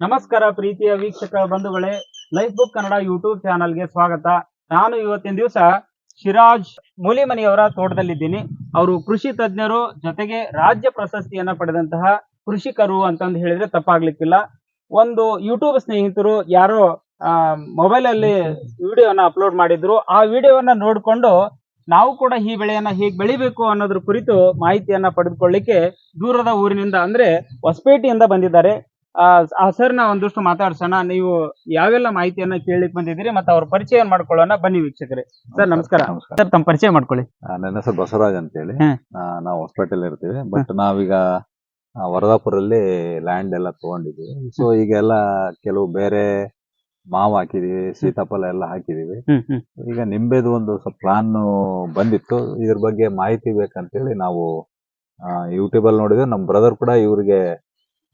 ನಮಸ್ಕಾರ ಪ್ರೀತಿಯ ವೀಕ್ಷಕ ಬಂಧುಗಳೇ, ಲೈಫ್ ಬುಕ್ ಕನ್ನಡ ಯೂಟ್ಯೂಬ್ ಚಾನಲ್ಗೆ ಸ್ವಾಗತ. ನಾನು ಇವತ್ತಿನ ದಿವಸ ಶಿರಾಜ್ ಮೂಲಿಮನಿಯವರ ತೋಟದಲ್ಲಿದ್ದೀನಿ. ಅವರು ಕೃಷಿ ತಜ್ಞರು, ಜೊತೆಗೆ ರಾಜ್ಯ ಪ್ರಶಸ್ತಿಯನ್ನ ಪಡೆದಂತಹ ಕೃಷಿಕರು ಅಂತಂದು ಹೇಳಿದ್ರೆ ತಪ್ಪಾಗ್ಲಿಕ್ಕಿಲ್ಲ. ಒಂದು ಯೂಟ್ಯೂಬ್ ಸ್ನೇಹಿತರು ಯಾರೋ ಮೊಬೈಲ್ ಅಲ್ಲಿ ವಿಡಿಯೋನ ಅಪ್ಲೋಡ್ ಮಾಡಿದ್ರು. ಆ ವಿಡಿಯೋವನ್ನ ನೋಡಿಕೊಂಡು ನಾವು ಕೂಡ ಈ ಬೆಳೆಯನ್ನ ಹೇಗೆ ಬೆಳಿಬೇಕು ಅನ್ನೋದ್ರ ಕುರಿತು ಮಾಹಿತಿಯನ್ನ ಪಡೆದುಕೊಳ್ಳಿಕ್ಕೆ ದೂರದ ಊರಿನಿಂದ ಅಂದ್ರೆ ಹೊಸಪೇಟೆಯಿಂದ ಬಂದಿದ್ದಾರೆ. ಆ ಸರ್ ಸರ್ನ ಒಂದಷ್ಟು ಮಾತಾಡ್ಸೋಣ. ನೀವು ಯಾವೆಲ್ಲ ಮಾಹಿತಿಯನ್ನ ಕೇಳಿಕ್ ಬಂದಿದ್ದೀರಿ ಮತ್ತೆ ಅವ್ರ ಪರಿಚಯ ಮಾಡ್ಕೊಳ್ಳೋಣ. ಬನ್ನಿ ವೀಕ್ಷಕರೇ. ಸರ್ ನಮಸ್ಕಾರ. ನಮಸ್ಕಾರ. ಸರ್ ತಮ್ಮ ಪರಿಚಯ ಮಾಡ್ಕೊಳ್ಳಿ. ಆ, ನನ್ನ ಹೆಸರು ಬಸವರಾಜ್ ಅಂತ ಹೇಳಿ. ಆ, ನಾವು ಹಾಸ್ಪಿಟಲ್ ಇರ್ತೀವಿ. ಬಟ್ ನಾವೀಗ ಆ, ವರದಾಪುರಲ್ಲಿ ಲ್ಯಾಂಡ್ ಎಲ್ಲ ತಗೊಂಡಿದ್ವಿ ಸೊ ಈಗ ಎಲ್ಲ ಕೆಲವು ಬೇರೆ ಮಾವು ಹಾಕಿದೀವಿ ಸೀತಾಫಲ ಎಲ್ಲ ಹಾಕಿದೀವಿ. ಹ್ಮ್ ಹ್ಮ್. ಈಗ ನಿಂಬೆದು ಒಂದು ಸ್ವಲ್ಪ ಪ್ಲಾನ್ ಬಂದಿತ್ತು. ಇದ್ರ ಬಗ್ಗೆ ಮಾಹಿತಿ ಬೇಕಂತೇಳಿ ನಾವು ಯೂಟ್ಯೂಬ್ ಅಲ್ಲಿ ನೋಡಿದ್ರೆ ನಮ್ಮ ಬ್ರದರ್ ಕೂಡ ಇವ್ರಿಗೆ.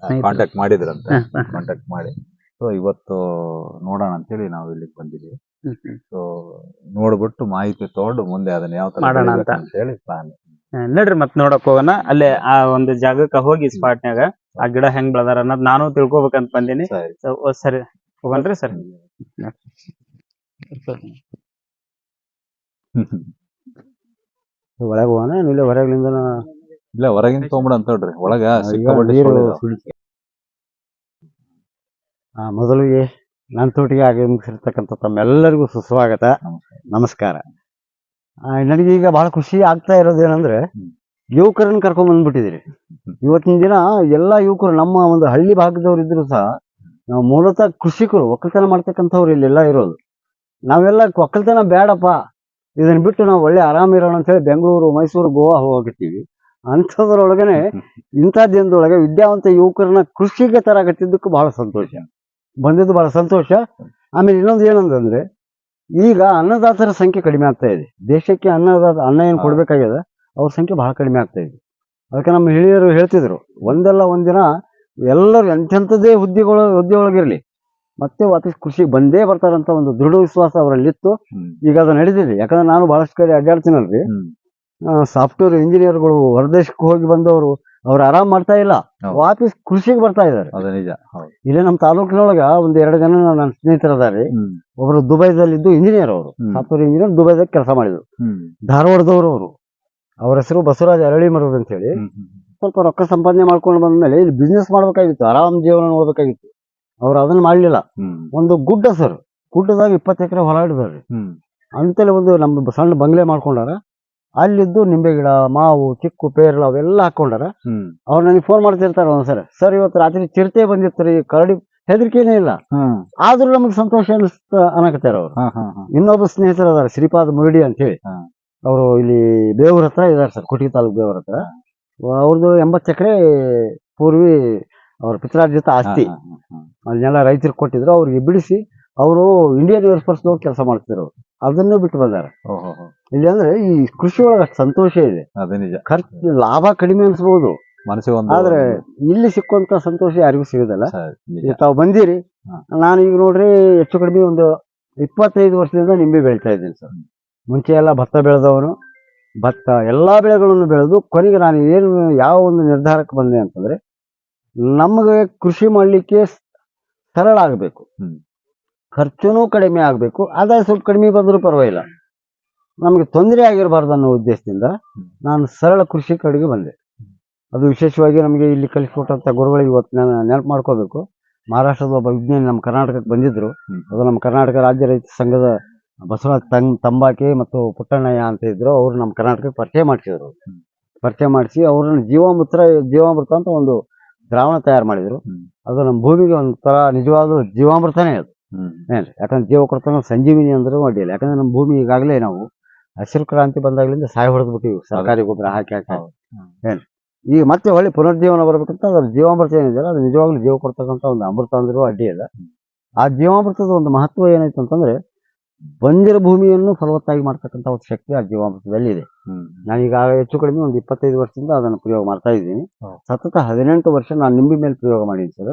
ಕಾಂಟ್ಯಾಕ್ಟ್ ಮಾಡಿದ್ರಂತೆ. ಕಾಂಟ್ಯಾಕ್ಟ್ ಮಾಡಿ. ಸೊ ಇವತ್ತು ನೋಡೋಣ ಅಂತೇಳಿ ನಾವು ಇಲ್ಲಿಗೆ ಬಂದಿದ್ದೀವಿ. ಹ್ಮ್. ಸೊ ನೋಡ್ಬಿಟ್ಟು ಮಾಹಿತಿ ತಗೊಂಡು ಮುಂದೆ ಅದನ್ನ ಯಾವ ತರ ಮಾಡೋಣ ಅಂತ. ಅಂತ ಹೇಳಿ ಪ್ಲಾನ್ ನೋಡ್ರಿ ಮತ್ ನೋಡಕ್ ಹೋಗೋಣ. ಅಲ್ಲೇ ಆ ಒಂದು ಜಾಗಕ್ಕ ಹೋಗಿ ಸ್ಪಾಟ್ನ್ಯಾಗ ಆ ಗಿಡ ಹೆಂಗ್ ಬೆಳದಾರ ಅನ್ನೋದ್ ನಾನು ತಿಳ್ಕೊಬೇಕಂತ ಬಂದೀನಿ. ಸರಿ. So, ಓ, ಸರಿ. ಹೋಗನ್ರಿ ಸರ್. ಒಳಗೆ ಹೋಗೋಣ ಇಲ್ಲ ಹೊರಗಿಂದ ಇಲ್ಲ ಹೊರಗಿಂದ ತಗೊಂಬಿಡ ಅಂತ ಹೇಳ್ರಿ. ಒಳಗ ಸಿಕ್ಕಾಪಟ್ಟೆ ನೀರು ಇದಾವೆ. ಮೊದಲಿಗೆ ನನ್ನ ತೋಟಿಗೆ ಆಗಮಿಸಿರ್ತಕ್ಕಂಥ ತಮ್ಮೆಲ್ಲರಿಗೂ ಸುಸ್ವಾಗತ. ನಮಸ್ಕಾರ. ನನಗೀಗ ಬಹಳ ಖುಷಿ ಆಗ್ತಾ ಇರೋದೇನಂದ್ರೆ ಯುವಕರನ್ನು ಯುವಕರನ್ನ ಕರ್ಕೊಂಡ್ ಬಂದ್ಬಿಟ್ಟಿದ್ದೀರಿ. ಇವತ್ತಿನ ದಿನ ಎಲ್ಲಾ ಯುವಕರು ನಮ್ಮ ಒಂದು ಹಳ್ಳಿ ಭಾಗದವ್ರು ಇದ್ರು ಸಹ ನಾವು ಮೂಲತಃ ಕೃಷಿಕರು ಒಕ್ಕಲ್ತನ ಮಾಡ್ತಕ್ಕಂಥವ್ರು ಇಲ್ಲೆಲ್ಲ ಇರೋದು. ನಾವೆಲ್ಲ ಒಕ್ಕಲ್ತನ ಬೇಡಪ್ಪ ಇದನ್ನ ಬಿಟ್ಟು ನಾವು ಒಳ್ಳೆ ಆರಾಮಿರೋಣ ಅಂತ ಹೇಳಿ ಬೆಂಗಳೂರು ಮೈಸೂರು ಗೋವಾ ಹೋಗಿರ್ತೀವಿ ಅಂಥದ್ರೊಳಗನೆ ಇಂಥ ದಿನದೊಳಗೆ ವಿದ್ಯಾವಂತ ಯುವಕರನ್ನ ಕೃಷಿಗೆ ತರಾಗತ್ತಿದ್ದಕ್ಕೂ ಬಹಳ ಸಂತೋಷ. ಬಂದಿದ್ದು ಬಹಳ ಸಂತೋಷ. ಆಮೇಲೆ ಇನ್ನೊಂದು ಏನಂತಂದ್ರೆ ಈಗ ಅನ್ನದಾತರ ಸಂಖ್ಯೆ ಕಡಿಮೆ ಆಗ್ತಾ ಇದೆ. ದೇಶಕ್ಕೆ ಅನ್ನದಾತ ಅನ್ನ ಏನು ಕೊಡಬೇಕಾಗಿದೆ ಅವ್ರ ಸಂಖ್ಯೆ ಬಹಳ ಕಡಿಮೆ ಆಗ್ತಾ ಇದೆ. ಅದಕ್ಕೆ ನಮ್ಮ ಹಿರಿಯರು ಹೇಳ್ತಿದ್ರು ಒಂದಲ್ಲ ಒಂದಿನ ಎಲ್ಲರೂ ಎಂಥೆಂಥದ್ದೇ ಹುದ್ದೆಗಳು ಹುದ್ದೆ ಒಳಗಿರಲಿ ಮತ್ತೆ ವಾಪಸ್ ಕೃಷಿಗೆ ಬಂದೇ ಬರ್ತಾರಂತ ಒಂದು ದೃಢ ವಿಶ್ವಾಸ ಅವರಲ್ಲಿತ್ತು. ಈಗ ಅದು ನಡೆದಿದೆ ಯಾಕಂದ್ರೆ ನಾನು ಬಹಳಷ್ಟು ಕಡೆ ಅಡ್ಡಾಡ್ತೀನಲ್ರಿ. ಸಾಫ್ಟ್ವೇರ್ ಇಂಜಿನಿಯರ್ಗಳು ಹೊರದೇಶಕ್ಕೆ ಹೋಗಿ ಬಂದವರು ಅವ್ರು ಆರಾಮ್ ಮಾಡ್ತಾ ಇಲ್ಲ. ವಾಪಸ್ ಕೃಷಿಗೆ ಬರ್ತಾ ಇದಾರೆ ಇಲ್ಲಿ ನಿಜ ಇಲ್ಲೇ ನಮ್ಮ ತಾಲೂಕಿನೊಳಗ ಒಂದ್ ಎರಡು ಜನ ನನ್ನ ಸ್ನೇಹಿತರದಾರಿ ಒಬ್ರು ಒಬ್ರು ದುಬೈದಲ್ಲಿದ್ದು ಇಂಜಿನಿಯರ್ ಅವರು. ಸಾಫ್ಟ್ವೇರ್ ಇಂಜಿನಿಯರ್ ದುಬೈದಾಗ ಕೆಲಸ ಮಾಡಿದ್ರು. ಧಾರವಾಡದವರು ಅವರು. ಅವ್ರ ಹೆಸರು ಬಸವರಾಜ್ ಅರಳಿ ಮರದ ಅಂತ ಹೇಳಿ. ಸ್ವಲ್ಪ ರೊಕ್ಕ ಸಂಪಾದನೆ ಮಾಡ್ಕೊಂಡು ಬಂದ್ಮೇಲೆ ಇಲ್ಲಿ ಬಿಸ್ನೆಸ್ ಮಾಡ್ಬೇಕಾಗಿತ್ತು. ಆರಾಮ್ ಜೀವನ ನೋಡ್ಬೇಕಾಗಿತ್ತು. ಅವ್ರು ಅದನ್ನ ಮಾಡ್ಲಿಲ್ಲ. ಒಂದು ಗುಡ್ಡ ಸರ್. ಗುಡ್ಡದಾಗ ಇಪ್ಪತ್ತು ಎಕರೆ ಹೊಲ ಹಿಡಿದ್ರಿ ಅಂತೇಳಿ ಒಂದು ನಮ್ಮ ಸಣ್ಣ ಬಂಗ್ಲೆ ಮಾಡ್ಕೊಂಡಾರ. ಅಲ್ಲಿದ್ದು ನಿಂಬೆ ಗಿಡ ಮಾವು ಚಿಕ್ಕು ಪೇರ್ಲ ಅವೆಲ್ಲ ಹಾಕೊಂಡಾರ. ಅವ್ರು ನನಗೆ ಫೋನ್ ಮಾಡ್ತಿರ್ತಾರ ಒಂದ್ಸರಿ ಸರ್ ಇವತ್ತು ರಾತ್ರಿ ಚಿರತೆ ಬಂದಿರ್ತಾರೆ ಕರಡಿ ಹೆದರಿಕೆನೇ ಇಲ್ಲ. ಆದ್ರೂ ನಮ್ಗೆ ಸಂತೋಷ ಅನಿಸ್ತ ಅನ್ನಕತ್ತಾರ ಅವ್ರು. ಇನ್ನೊಬ್ಬ ಸ್ನೇಹಿತರು ಅದಾರ ಶ್ರೀಪಾದ್ ಮುರಡಿ ಅಂತ ಹೇಳಿ. ಅವರು ಇಲ್ಲಿ ಬೇವೂರ್ ಹತ್ರ ಇದಾರೆ ಸರ್ ಕುಟಿ ತಾಲೂಕು ಬೇವೂರ್ ಹತ್ರ ಅವ್ರದ್ದು ಎಂಬತ್ತು ಎಕರೆ ಪೂರ್ವಿ ಅವ್ರ ಪಿತ್ರಾರ್ಜಿತ ಆಸ್ತಿ. ಅದನ್ನೆಲ್ಲ ರೈತರಿಗೆ ಕೊಟ್ಟಿದ್ರು ಅವ್ರಿಗೆ ಬಿಡಿಸಿ ಅವರು ಇಂಡಿಯನ್ ಏರ್ಫೋರ್ಸ್ ಕೆಲಸ ಮಾಡ್ತಿದ್ರು ಅದನ್ನು ಬಿಟ್ಟು ಬಂದಾರೆ. ಇಲ್ಲಿ ಅಂದ್ರೆ ಈ ಕೃಷಿ ಒಳಗೆ ಅಷ್ಟ್ ಸಂತೋಷ ಇದೆ. ಅದೇ ನಿಜ. ಖರ್ಚು ಲಾಭ ಕಡಿಮೆ ಮನಸ್ಸಿಗೆ ಒಂದು ಆದ್ರೆ ಇಲ್ಲಿ ಸಿಕ್ಕುವಂತ ಸಂತೋಷ ಯಾರಿಗೂ ಸಿಗೋದಿಲ್ಲ. ತಾವು ಬಂದಿರಿ. ನಾನು ಈಗ ನೋಡ್ರಿ ಹೆಚ್ಚು ಕಡಿಮೆ ಒಂದು ಇಪ್ಪತ್ತೈದು ವರ್ಷದಿಂದ ನಿಂಬೆ ಬೆಳಿತಾ ಇದ್ದೀನಿ ಸರ್. ಮುಂಚೆ ಎಲ್ಲ ಭತ್ತ ಬೆಳೆದವನು. ಭತ್ತ ಎಲ್ಲಾ ಬೆಳೆಗಳನ್ನು ಬೆಳೆದು ಕೊನೆಗೆ ನಾನು ಏನು ಯಾವ ಒಂದು ನಿರ್ಧಾರಕ್ಕೆ ಬಂದೆ ಅಂತಂದ್ರೆ ನಮಗೆ ಕೃಷಿ ಮಾಡಲಿಕ್ಕೆ ಸರಳ ಆಗಬೇಕು. ಖರ್ಚುನೂ ಕಡಿಮೆ ಆಗಬೇಕು, ಆದಾಯ ಸ್ವಲ್ಪ ಕಡಿಮೆ ಬಂದರೂ ಪರವಾಗಿಲ್ಲ. ನಮಗೆ ತೊಂದರೆ ಆಗಿರಬಾರ್ದು ಅನ್ನೋ ಉದ್ದೇಶದಿಂದ ನಾನು ಸರಳ ಕೃಷಿ ಕಡೆಗೆ ಬಂದೆ. ಅದು ವಿಶೇಷವಾಗಿ ನಮಗೆ ಇಲ್ಲಿ ಕಲಿಸ್ಕೊಟ್ಟಂಥ ಗುರುಗಳು ಇವತ್ತು ನಾನು ನೆನಪು ಮಾಡ್ಕೋಬೇಕು. ಮಹಾರಾಷ್ಟ್ರದ ಒಬ್ಬ ವಿಜ್ಞಾನಿ ನಮ್ಮ ಕರ್ನಾಟಕಕ್ಕೆ ಬಂದಿದ್ದರು. ಅದು ನಮ್ಮ ಕರ್ನಾಟಕ ರಾಜ್ಯ ರೈತ ಸಂಘದ ಬಸವರಾಜ್ ತಂಗ್ ತಂಬಾಕಿ ಮತ್ತು ಪುಟ್ಟಣ್ಣಯ್ಯ ಅಂತ ಇದ್ದರು ಅವರು ನಮ್ಮ ಕರ್ನಾಟಕಕ್ಕೆ ಪರಿಚಯ ಮಾಡಿಸಿದ್ರು. ಪರಿಚಯ ಮಾಡಿಸಿ ಅವ್ರನ್ನ ಜೀವಾಮೃತ ಜೀವಾಮೃತ ಅಂತ ಒಂದು ದ್ರಾವಣ ತಯಾರು ಮಾಡಿದರು. ಅದು ನಮ್ಮ ಭೂಮಿಗೆ ಒಂಥರ ನಿಜವಾದ ಜೀವಾಮೃತನೇ ಅದು. ಯಾಕಂದ್ರೆ ಜೀವ ಕೊಡ್ತಾನೆ ಸಂಜೀವಿನಿ ಅಂದ್ರೆ ಅಡ್ಡಿಲ್ಲ ಯಾಕಂದ್ರೆ ನಮ್ಮ ಭೂಮಿ ಈಗಾಗಲೇ ನಾವು ಹಸಿರು ಕ್ರಾಂತಿ ಬಂದಾಗಲಿಂದ ಸಾಯ ಹೊಡೆದ್ಬಿಟ್ಟಿವಿ ಸರ್ಕಾರಿ ಗೊಬ್ಬರ ಹಾಕಿ ಹಾಕಿ ಈ ಈಗ ಮತ್ತೆ ಹೊಳ್ಳಿ ಪುನರ್ಜೀವನ ಬರ್ಬೇಕಂತ ಅದ್ರ ಜೀವಾಮೃತ ಏನಿದೆಯಲ್ಲ ಅದು ನಿಜವಾಗ್ಲೂ ಜೀವ ಕೊಡ್ತಕ್ಕಂಥ ಒಂದು ಅಮೃತ ಅಂದ್ರೂ ಅಡ್ಡಿ ಇಲ್ಲ ಆ ಜೀವಾಮೃತದ ಒಂದು ಮಹತ್ವ ಏನಾಯ್ತು ಅಂತಂದ್ರೆ ಬಂದಿರ ಭೂಮಿಯನ್ನು ಫಲವತ್ತಾಗಿ ಮಾಡ್ತಕ್ಕಂಥ ಒಂದು ಶಕ್ತಿ ಆ ಜೀವಾಮೃತದಲ್ಲಿ ಇದೆ. ನಾನೀಗ ಹೆಚ್ಚು ಕಡಿಮೆ ಒಂದು ಇಪ್ಪತ್ತೈದು ವರ್ಷದಿಂದ ಅದನ್ನು ಪ್ರಯೋಗ ಮಾಡ್ತಾ ಇದ್ದೀನಿ. ಸತತ ಹದಿನೆಂಟು ವರ್ಷ ನಾನು ನಿಂಬೆ ಮೇಲೆ ಪ್ರಯೋಗ ಮಾಡಿದ್ದೀನಿ ಸರ್.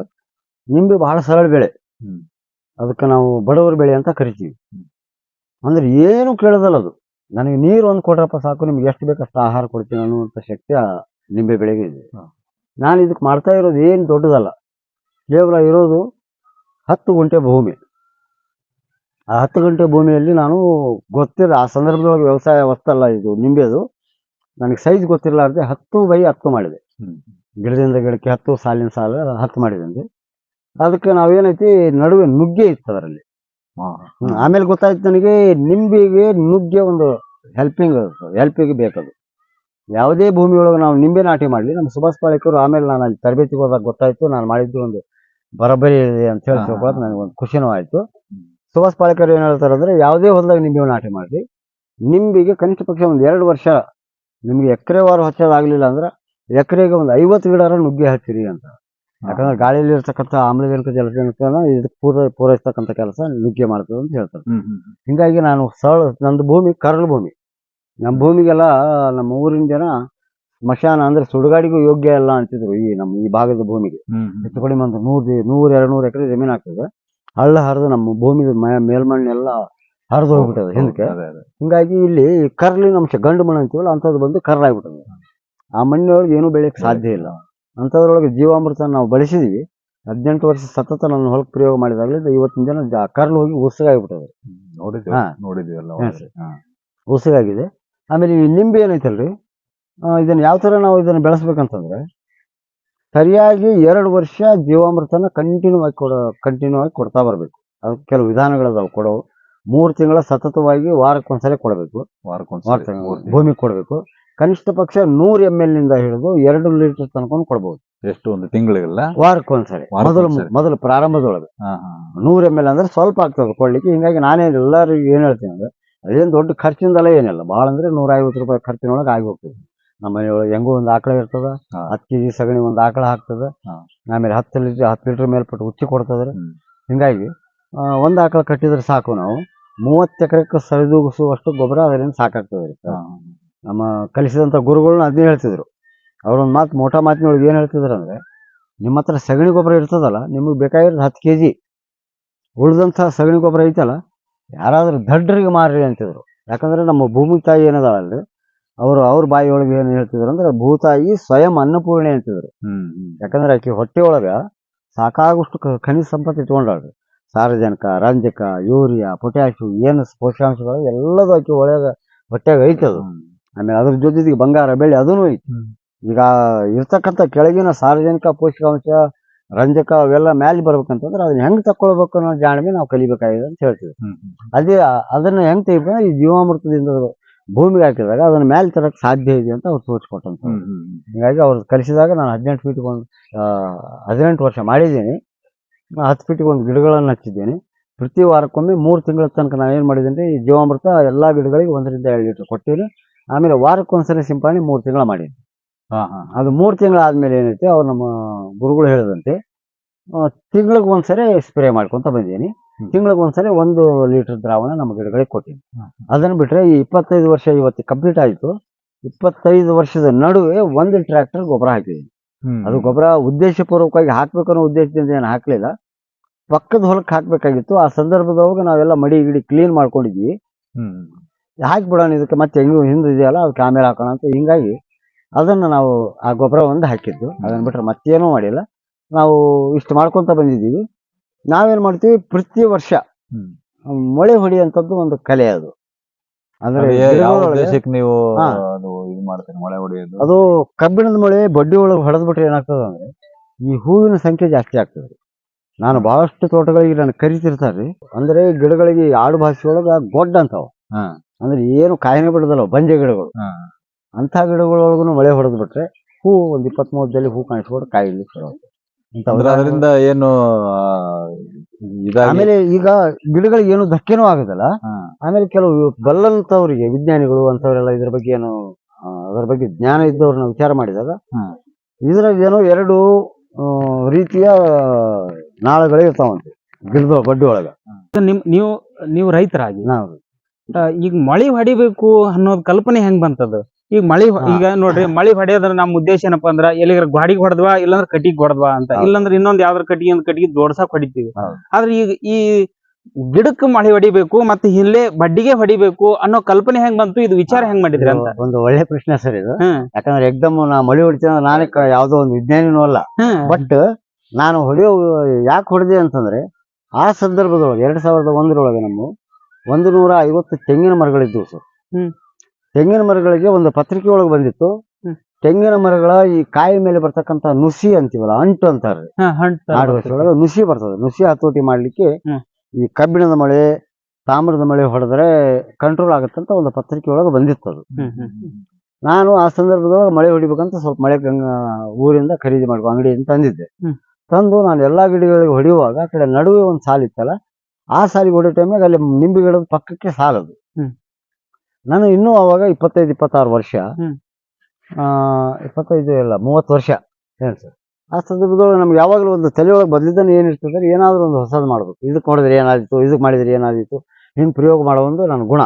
ನಿಂಬೆ ಬಹಳ ಸರಳ ಬೆಳೆ. ಹ್ಮ್. ಅದಕ್ಕೆ ನಾವು ಬಡವರ ಬೆಳೆ ಅಂತ ಕರಿತೀವಿ. ಅಂದ್ರೆ ಏನು ಕೇಳೋದಲ್ಲ ಅದು. ನನಗೆ ನೀರು ಒಂದು ಕೊಟ್ರಪ್ಪ ಸಾಕು ನಿಮ್ಗೆ ಎಷ್ಟು ಬೇಕು ಅಷ್ಟು ಆಹಾರ ಕೊಡ್ತೀನಿ ಅನ್ನುವಂಥ ಶಕ್ತಿ ಆ ನಿಂಬೆ ಬೆಳೆಗೆ ಇದೆ. ನಾನು ಇದಕ್ಕೆ ಮಾಡ್ತಾ ಇರೋದು ಏನು ದೊಡ್ಡದಲ್ಲ. ಕೇವಲ ಇರೋದು ಹತ್ತು ಗಂಟೆ ಭೂಮಿ. ಆ ಹತ್ತು ಗಂಟೆ ಭೂಮಿಯಲ್ಲಿ ನಾನು ಗೊತ್ತಿರ ಆ ಸಂದರ್ಭದೊಳಗೆ ವ್ಯವಸಾಯ ವಸ್ತಲ್ಲ ಇದು ನಿಂಬೆದು ನನಗೆ ಸೈಜ್ ಗೊತ್ತಿರಲಾರ್ದೆ ಹತ್ತು ಬೈ ಹತ್ತು ಮಾಡಿದೆ. ಗಿಡದಿಂದ ಗಿಡಕ್ಕೆ ಹತ್ತು ಸಾಲಿನ ಸಾಲ ಹತ್ತು ಮಾಡಿದಂತೆ ಅದಕ್ಕೆ ನಾವೇನೈತಿ ನಡುವೆ ನುಗ್ಗೆ ಇತ್ತು ಅದರಲ್ಲಿ. ಆಮೇಲೆ ಗೊತ್ತಾಯ್ತು ನನಗೆ ನಿಂಬೆಗೆ ನುಗ್ಗೆ ಒಂದು ಹೆಲ್ಪಿಂಗ್ ಹೆಲ್ಪಿಗೆ ಬೇಕದು. ಯಾವುದೇ ಭೂಮಿ ಒಳಗೆ ನಾವು ನಿಂಬೆ ನಾಟಿ ಮಾಡಲಿ ನಮ್ಮ ಸುಭಾಷ್ ಪಾಳೇಕರು ಆಮೇಲೆ ನಾನು ಅಲ್ಲಿ ತರಬೇತಿಗೆ ಹೋದಾಗ ಗೊತ್ತಾಯ್ತು ನಾನು ಮಾಡಿದ್ದು ಒಂದು ಬರಬರಿ ಇದೆ ಅಂತ ಹೇಳಿ ತಿಳ್ಕೊಳಕ್ ನನಗೆ ಒಂದು ಖುಷಿನೂ ಆಯಿತು. ಸುಭಾಷ್ ಪಾಳೇಕರ್ ಏನ್ ಹೇಳ್ತಾರೆ ಅಂದ್ರೆ ಯಾವುದೇ ಹೊಲದಾಗ ನಿಂಬೆ ನಾಟಿ ಮಾಡಲಿ ನಿಂಬಿಗೆ ಕನಿಷ್ಠ ಪಕ್ಷ ಒಂದು ಎರಡು ವರ್ಷ ನಿಮ್ಗೆ ಎಕರೆವಾರು ಹಚ್ಚೋದಾಗ್ಲಿಲ್ಲ ಅಂದ್ರೆ ಎಕರೆಗೆ ಒಂದು ಐವತ್ತು ಗಿಡರ ನುಗ್ಗೆ ಹಚ್ಚಿರಿ ಅಂತ. ಯಾಕಂದ್ರೆ ಗಾಳಿಯಲ್ಲಿ ಇರ್ತಕ್ಕಂಥ ಆಮ್ಲಜನಕ ಜಲಜನಕನ ಇದಕ್ಕೆ ಪೂರ ಪೂರೈಸ್ತಕ್ಕಂಥ ಕೆಲಸ ನುಗ್ಗೆ ಮಾಡ್ತದೆ ಅಂತ ಹೇಳ್ತಾರೆ. ಹಿಂಗಾಗಿ ನಾನು ಸರಳ ನಂದು ಭೂಮಿ ಕರಳು ಭೂಮಿ. ನಮ್ಮ ಭೂಮಿಗೆಲ್ಲ ನಮ್ಮ ಊರಿನ ಜನ ಸ್ಮಶಾನ ಅಂದ್ರೆ ಸುಡುಗಾಡಿಗೂ ಯೋಗ್ಯ ಅಲ್ಲ ಅಂತಿದ್ರು ಈ ನಮ್ಮ ಈ ಭಾಗದ ಭೂಮಿಗೆ. ಹೆಚ್ಚು ಕಡಿಮೆ ಒಂದು ನೂರು ನೂರ್ ಎರಡು ನೂರು ಎಕರೆ ಜಮೀನು ಆಗ್ತದೆ. ಹಳ್ಳ ಹರಿದು ನಮ್ಮ ಭೂಮಿ ಮೇಲ್ಮಣ್ಣೆಲ್ಲ ಹರಿದು ಹೋಗ್ಬಿಟ್ಟದೆ ಹಿಂದಕ್ಕೆ. ಹಿಂಗಾಗಿ ಇಲ್ಲಿ ಕರ್ಲಿನ ಅಂಶ ಗಂಡು ಮಣ್ಣು ಅಂತೀವಲ್ಲ ಅಂಥದ್ದು ಬಂದು ಕರ್ಲಾಗ್ಬಿಟ್ಟದೆ ಆ ಮಣ್ಣಿನೊಳಗೆ ಏನೂ ಬೆಳೆಯಕ್ಕೆ ಸಾಧ್ಯ ಇಲ್ಲ. ಅಂಥದ್ರೊಳಗೆ ಜೀವಾಮೃತ ನಾವು ಬಳಸಿದ್ವಿ ಹದಿನೆಂಟು ವರ್ಷ ಸತತ ನನ್ನ ಹೊಲಕ್ಕೆ ಪ್ರಯೋಗ ಮಾಡಿದಾಗಲಿಂದ ಇವತ್ತಿನ ಜನ ಜಾ ಕರ್ಲು ಹೋಗಿ ಉಸುಗಾಗ್ಬಿಟ್ಟದೆ ನೋಡಿದ್ವಿ ಹಾ. ನೋಡಿದ್ವಿ ಎಲ್ಲ ಹಾ, ಒಳಗೆ. ಹಾ. ಉಸುಗಾಗಿದೆ ಆಮೇಲೆ ಈ ನಿಂಬೆ ಏನೈತಲ್ರಿ ಆ, ಇದನ್ನ ಯಾವ ಥರ ನಾವು ಇದನ್ನ ಬೆಳೆಸ್ಬೇಕಂತಂದ್ರೆ ಸರಿಯಾಗಿ ಎರಡು ವರ್ಷ ಜೀವಾಮೃತನ ಕಂಟಿನ್ಯೂ ಆಗಿ ಕೊಡೋ ಕಂಟಿನ್ಯೂ ಆಗಿ ಕೊಡ್ತಾ ಬರಬೇಕು ಅದಕ್ಕೆ ಕೆಲವು ವಿಧಾನಗಳದಾವೆ ಕೊಡೋವು ಮೂರು ತಿಂಗಳ ಸತತವಾಗಿ ವಾರಕ್ಕೊಂದ್ಸಲ ಕೊಡಬೇಕು ವಾರಕ್ಕೊಂದ್ಸರಿ ಭೂಮಿ ಮೂರ್ ದಿನ. ಭೂಮಿಗೆ ಕೊಡಬೇಕು ಕನಿಷ್ಠ ಪಕ್ಷ ನೂರು ಎಂ ಎಲ್ನಿಂದ ಹಿಡಿದು ಎರಡು ಲೀಟರ್ ತನಕ ಕೊಡಬಹುದು ಎಷ್ಟು ಒಂದು ತಿಂಗಳಿಗೆಲ್ಲ? ವಾರಕ್ಕೊಂದ್ಸರಿ. ಮೊದಲು. ಮೊದಲು ಪ್ರಾರಂಭದೊಳಗೆ. ನೂರು ಎಂ ಎಲ್ ಅಂದ್ರೆ ಸ್ವಲ್ಪ ಆಗ್ತದೆ ಕೊಡ್ಲಿಕ್ಕೆ. ಹಿಂಗಾಗಿ ನಾನೇ ಎಲ್ಲರಿಗೂ ಏನು ಹೇಳ್ತೀನಿ ಅಂದ್ರೆ ಅದೇನು ದೊಡ್ಡ ಖರ್ಚಿಂದಲ್ಲ ಏನಿಲ್ಲ. ಬಹಳ ಅಂದ್ರೆ ನೂರ ಐವತ್ತು ರೂಪಾಯಿ ಖರ್ಚಿನೊಳಗೆ ಆಗಿ ಹೋಗ್ತದೆ. ನಮ್ಮ ಮನೆಯೊಳಗೆ ಹೆಂಗೂ ಒಂದು ಆಕಳ ಇರ್ತದ ಹತ್ತು ಕೆಜಿ ಸಗಣಿ ಒಂದು ಆಕಳ ಹಾಕ್ತದ. ಆಮೇಲೆ ಹತ್ತು ಲೀಟರ್ ಹತ್ತು ಲೀಟರ್ ಮೇಲ್ಪಟ್ಟು ಉಚ್ಚಿ ಕೊಡ್ತದ್ರೆ. ಹಿಂಗಾಗಿ ಒಂದು ಆಕಳ ಕಟ್ಟಿದ್ರೆ ಸಾಕು ನಾವು. ಮೂವತ್ತು ಎಕರೆಕ್ಕೆ ಸರಿದೂಗಿಸುವಷ್ಟು ಗೊಬ್ಬರ ಅದರಿಂದ ಸಾಕಾಗ್ತದೆ. ರೀ. ನಮ್ಮ ಕಲಿಸಿದಂಥ ಗುರುಗಳನ್ನ ಅದನ್ನೇ ಹೇಳ್ತಿದ್ರು. ಅವ್ರೊಂದು ಮಾತು ಮೋಟ ಮಾತಿನೊಳಗೆ ಏನು ಹೇಳ್ತಿದ್ರು ಅಂದರೆ ನಿಮ್ಮ ಹತ್ರ ಸಗಣಿ ಗೊಬ್ಬರ ಇರ್ತದಲ್ಲ ನಿಮಗೆ ಬೇಕಾಗಿರೋದು ಹತ್ತು ಕೆ ಜಿ ಉಳಿದಂಥ ಸಗಣಿ ಗೊಬ್ಬರ ಐತಲ್ಲ ಯಾರಾದರೂ ದಡ್ಡರಿಗೆ ಮಾರ್ರಿ ಅಂತಿದ್ರು. ಯಾಕಂದ್ರೆ ನಮ್ಮ ಭೂಮಿ ತಾಯಿ ಏನದಾಳಲ್ರಿ ಅವರು ಅವ್ರ ಬಾಯಿಯೊಳಗೆ ಏನು ಹೇಳ್ತಿದ್ರು ಅಂದ್ರೆ ಭೂತಾಯಿ ಸ್ವಯಂ ಅನ್ನಪೂರ್ಣೆ ಅಂತಿದ್ರು. ಯಾಕಂದ್ರೆ ಆಕೆ ಹೊಟ್ಟೆ ಒಳಗೆ ಸಾಕಾಗುಷ್ಟು ಖನಿಜ ಸಂಪತ್ತು ಇಟ್ಕೊಂಡಾಳ್ರಿ. ಸಾರಜನಕ ರಂಜಕ ಯೂರಿಯಾ ಪೊಟ್ಯಾಶು ಏನು ಪೋಷಕಾಂಶಗಳು ಎಲ್ಲದೂ ಆಕೆ ಒಳಗೆ ಹೊಟ್ಟೆಗೆ ಐತದು. ಆಮೇಲೆ ಅದ್ರ ಜೊತೆಗೆ ಬಂಗಾರ ಬೆಳ್ಳಿ ಅದೂ ಐತಿ. ಈಗ ಇರ್ತಕ್ಕಂಥ ಕೆಳಗಿನ ಸಾರ್ವಜನಿಕ ಪೋಷಕಾಂಶ ರಂಜಕ ಅವೆಲ್ಲ ಮ್ಯಾಲೆ ಬರ್ಬೇಕಂತಂದ್ರೆ ಅದನ್ನ ಹೆಂಗ್ ತಕ್ಕೊಳ್ಬೇಕು ಅನ್ನೋ ಜಾಣ್ಮೆ ನಾವು ಕಲಿಬೇಕಾಗಿದೆ ಅಂತ ಹೇಳ್ತೀವಿ. ಅದೇ ಅದನ್ನ ಹೆಂಗ್ ತೆಗಿಬೇಕು ಈ ಜೀವಾಮೃತದಿಂದ ಭೂಮಿಗೆ ಹಾಕಿದಾಗ ಅದನ್ನ ಮ್ಯಾಲೆ ತರಕ್ ಸಾಧ್ಯ ಇದೆ ಅಂತ ಅವ್ರು ತೋರಿಸ್ಕೊಟ್ಟಂತ. ಹೀಗಾಗಿ ಅವ್ರು ಕಲಿಸಿದಾಗ ನಾನು ಹದಿನೆಂಟು ಫೀಟ್ಗೆ ಒಂದು ಹದಿನೆಂಟು ವರ್ಷ ಮಾಡಿದ್ದೀನಿ. ಹತ್ತು ಫೀಟ್ಗೆ ಒಂದು ಗಿಡಗಳನ್ನು ಹಚ್ಚಿದ್ದೇನೆ. ಪ್ರತಿ ವಾರಕ್ಕೊಮ್ಮೆ ಮೂರು ತಿಂಗಳ ತನಕ ನಾನು ಏನು ಮಾಡಿದ್ದೀನಿ ಈ ಜೀವಾಮೃತ ಎಲ್ಲ ಗಿಡಗಳಿಗೆ ಒಂದರಿಂದ ಎರಡು ಲೀಟರ್ ಕೊಟ್ಟಿದ್ದೀನಿ ಆಮೇಲೆ ವಾರಕ್ಕೊಂದ್ಸರಿ ಸಿಂಪಡಣೆ ಮೂರು ತಿಂಗಳ ಮಾಡಿ. ಹಾ ಹಾ. ಅದು ಮೂರು ತಿಂಗಳಾದ್ಮೇಲೆ ಏನೈತೆ ಅವ್ರು ನಮ್ಮ ಗುರುಗಳು ಹೇಳಿದಂತೆ ತಿಂಗಳಿಗೆ ಒಂದ್ಸರಿ ಸ್ಪ್ರೇ ಮಾಡ್ಕೊಂತ ಬಂದೀನಿ. ತಿಂಗಳಿಗೆ ಒಂದ್ಸರಿ ಒಂದು ಲೀಟರ್ ದ್ರಾವಣ ನಮ್ಮ ಗಿಡಗಳಿಗೆ ಕೊಟ್ಟಿನಿ. ಅದನ್ನು ಬಿಟ್ಟರೆ ಬಿಟ್ರೆ ಈ ಇಪ್ಪತ್ತೈದು ವರ್ಷ ಇವತ್ತು ಕಂಪ್ಲೀಟ್ ಆಯಿತು. ಇಪ್ಪತ್ತೈದು ವರ್ಷದ ನಡುವೆ ಒಂದು ಟ್ರ್ಯಾಕ್ಟರ್ ಗೊಬ್ಬರ ಹಾಕಿದ್ದೀನಿ ಅದು ಗೊಬ್ಬರ ಉದ್ದೇಶಪೂರ್ವಕವಾಗಿ ಹಾಕ್ಬೇಕು ಅನ್ನೋ ಉದ್ದೇಶದಿಂದ ಏನು ಹಾಕಲಿಲ್ಲ. ಪಕ್ಕದ ಹೊಲಕ್ಕೆ ಹಾಕಬೇಕಾಗಿತ್ತು. ಆ ಸಂದರ್ಭದೊಳಗೆ ನಾವೆಲ್ಲ ಮಡಿ ಗಿಡಿ ಕ್ಲೀನ್ ಮಾಡ್ಕೊಂಡಿದ್ವಿ. ಹಾಕ್ಬಿಡೋಣ ಇದಕ್ಕೆ ಮತ್ತೆ ಹೆಂಗೂ ಹಿಂದೆ ಇದೆಯಲ್ಲ ಅದಕ್ಕೆ ಆಮೇಲೆ ಹಾಕೋಣ ಅಂತ ಹಿಂಗಾಗಿ ಅದನ್ನು ನಾವು ಆ ಗೊಬ್ಬರ ಒಂದು ಹಾಕಿದ್ದು. ಅದನ್ನ ಬಿಟ್ಟರೆ ಮತ್ತೇನೂ ಮಾಡಿಲ್ಲ. ನಾವು ಇಷ್ಟು ಮಾಡ್ಕೊತ ಬಂದಿದ್ದೀವಿ. ನಾವೇನು ಮಾಡ್ತೀವಿ ಪ್ರತಿ ವರ್ಷ ಮಳೆ ಹೊಡಿಯುವಂಥದ್ದು ಒಂದು ಕಲೆ ಅದು. ಅಂದ್ರೆ ನೀವು ಮಳೆ ಹೊಡಿಯೋದು? ಅದು ಕಬ್ಬಿಣದ ಮೊಳೆ ಬಡ್ಡಿ ಒಳಗೆ ಹೊಡೆದ್ಬಿಟ್ರೆ ಏನಾಗ್ತದೆ ಅಂದ್ರೆ ಈ ಹೂವಿನ ಸಂಖ್ಯೆ ಜಾಸ್ತಿ ಆಗ್ತದೆ. ನಾನು ಬಹಳಷ್ಟು ತೋಟಗಳಿಗೆ ನಾನು ಕರಿತಿರ್ತಾರ್ರಿ ಅಂದ್ರೆ ಗಿಡಗಳಿಗೆ ಆಡು ಭಾಷೆ ಒಳಗ ಗೊಡ್ಡ ಅಂತಾವ. ಹಾ. ಅಂದ್ರೆ ಏನು ಕಾಯಿನೆ ಬಿಡದಲ್ಲ ಬಂಜೆ ಗಿಡಗಳು. ಅಂತ ಗಿಡಗಳೊಳಗೂ ಮಳೆ ಹೊಡೆದ್ ಬಿಟ್ರೆ ಹೂ ಒಂದ್ ಇಪ್ಪತ್ತ್ ಮೂವತ್ತಲ್ಲಿ ಹೂ ಕಾಣಿಸ್ಕೊಂಡು ಕಾಯಿಲಿ ಅಂದ್ರೆ ಅದರಿಂದ ಏನು ಇದಾಗಿ ಆಮೇಲೆ ಈಗ ಗಿಡಗಳಿಗೆ ಏನು ಧಕ್ಕೆನೂ ಆಗುದಲ್ಲ. ಆಮೇಲೆ ಕೆಲವು ಬಲ್ಲಂತವರಿಗೆ ವಿಜ್ಞಾನಿಗಳು ಅಂತವರೆಲ್ಲ ಇದ್ರ ಬಗ್ಗೆ ಏನು ಆ, ಅದರ ಬಗ್ಗೆ ಜ್ಞಾನ ಇದ್ದವ್ರನ್ನ ವಿಚಾರ ಮಾಡಿದಾಗ ಹ್ಮ್. ಇದ್ರಾಗ ಏನೋ ಎರಡು ಆ, ರೀತಿಯ ನಾಳಗಳೇ ಇರ್ತಾವಂತೆ ಗಿಡದ ಬಡ್ಡಿ ಒಳಗ. ನಿಮ್ ನೀವು ನೀವು ರೈತರಾಗಿ ನಾವು ಈಗ ಮಳಿ ಹೊಡಿಬೇಕು ಅನ್ನೋದ್ ಕಲ್ಪನೆ ಹೆಂಗ್ ಬಂತದ? ಈಗ ಮಳಿ ಈಗ ನೋಡ್ರಿ ಮಳಿ ಹೊಡೆಯೋದ್ರ ನಮ್ಮ ಉದ್ದೇಶ ಏನಪ್ಪಾ ಅಂದ್ರ ಎಲ್ಲಿಗಾರ ಗಾಡಿಗೆ ಹೊಡೆದ್ವಾ ಇಲ್ಲಾಂದ್ರ ಕಟ್ಟಿಗೆ ಹೊಡೆದ್ವಾ ಅಂತ. ಇಲ್ಲಾಂದ್ರ ಇನ್ನೊಂದ್ ಯಾವ್ದಾರ ಕಟ್ಟಿಗೆ ಒಂದ್ ಕಟ್ಟಿಗೆ ಜೋಡ್ಸಾಕ್ ಹೊಡಿತೀವಿ. ಆದ್ರೆ ಈಗ ಈ ಗಿಡಕ್ಕೆ ಮಳಿ ಹೊಡಿಬೇಕು ಮತ್ತೆ ಇಲ್ಲೇ ಬಡ್ಡಿಗೆ ಹೊಡಿಬೇಕು ಅನ್ನೋ ಕಲ್ಪನೆ ಹೆಂಗ್ ಬಂತು? ಇದು ವಿಚಾರ ಹೆಂಗ್ ಮಾಡಿದ್ರಿ ಅಂತ. ಒಂದು ಒಳ್ಳೆ ಪ್ರಶ್ನೆ ಸರ್ ಇದು. ಯಾಕಂದ್ರೆ ಎಕ್ದಮ್ ನಾ ಮಳಿ ಹೊಡಿತೀನಿ ನಾನೇ ಯಾವ್ದೋ ಒಂದು ವಿಜ್ಞಾನಿನೂ ಅಲ್ಲ. ಬಟ್ ನಾನು ಹೊಡೆಯೋ ಯಾಕೆ ಹೊಡೆದೆ ಅಂತಂದ್ರೆ ಆ ಸಂದರ್ಭದೊಳಗೆ ಎರಡ್ ಸಾವಿರದ ಒಂದರೊಳಗೆ ನಮ್ಮ ಒಂದು ನೂರ ಐವತ್ತು ತೆಂಗಿನ ಮರಗಳಿದ್ದವು ಸರ್. ತೆಂಗಿನ ಮರಗಳಿಗೆ ಒಂದು ಪತ್ರಿಕೆ ಒಳಗೆ ಬಂದಿತ್ತು. ತೆಂಗಿನ ಮರಗಳ ಈ ಕಾಯಿ ಮೇಲೆ ಬರ್ತಕ್ಕಂತ ನುಸಿ ಅಂತೀವಲ್ಲ ಅಂಟು ಅಂತಾರೆ. ನುಸಿ ಬರ್ತದೆ. ನುಸಿ ಹತೋಟಿ ಮಾಡ್ಲಿಕ್ಕೆ ಈ ಕಬ್ಬಿಣದ ಮಳೆ ತಾಮ್ರದ ಮಳೆ ಹೊಡೆದ್ರೆ ಕಂಟ್ರೋಲ್ ಆಗತ್ತಂತ ಒಂದು ಪತ್ರಿಕೆ ಒಳಗೆ ಬಂದಿತ್ತು ಅದು. ನಾನು ಆ ಸಂದರ್ಭದೊಳಗೆ ಮಳೆ ಹೊಡಿಬೇಕಂತ ಸ್ವಲ್ಪ ಮಳೆ ಊರಿಂದ ಖರೀದಿ ಮಾಡ್ಕೊ ಅಂಗಡಿಯಿಂದ ತಂದಿದ್ದೆ. ತಂದು ನಾನು ಎಲ್ಲಾ ಗಿಡಗಳಿಗೆ ಹೊಡೆಯುವಾಗ ಆ ಕಡೆ ನಡುವೆ ಒಂದು ಸಾಲು ಇತ್ತಲ್ಲ ಆ ಸಾರಿ ಹೊಡೆಯೋ ಟೈಮಾಗ ಅಲ್ಲಿ ನಿಂಬೆ ಗಿಡದ ಪಕ್ಕಕ್ಕೆ ಸಾಲದು. ನಾನು ಇನ್ನೂ ಅವಾಗ ಇಪ್ಪತ್ತೈದು ಇಪ್ಪತ್ತಾರು ವರ್ಷ ಇಪ್ಪತ್ತೈದು ಇಲ್ಲ ಮೂವತ್ತು ವರ್ಷ ಏನು ಸರ್? ಆ ಸಂದರ್ಭದೊಳಗೆ ನಮ್ಗೆ ಯಾವಾಗಲೂ ಒಂದು ತಲೆಯೊಳಗೆ ಬದಲಿದ್ದಾನೆ ಏನಿರ್ತದೆ ಏನಾದರೂ ಒಂದು ಹೊಸದು ಮಾಡಬೇಕು. ಇದಕ್ಕೆ ನೋಡಿದ್ರೆ ಏನಾದಿತ್ತು ಇದಕ್ಕೆ ಮಾಡಿದ್ರೆ ಏನಾದಿತ್ತು ಹಿಂಗೆ ಪ್ರಯೋಗ ಮಾಡೋ ಒಂದು ನನ್ನ ಗುಣ.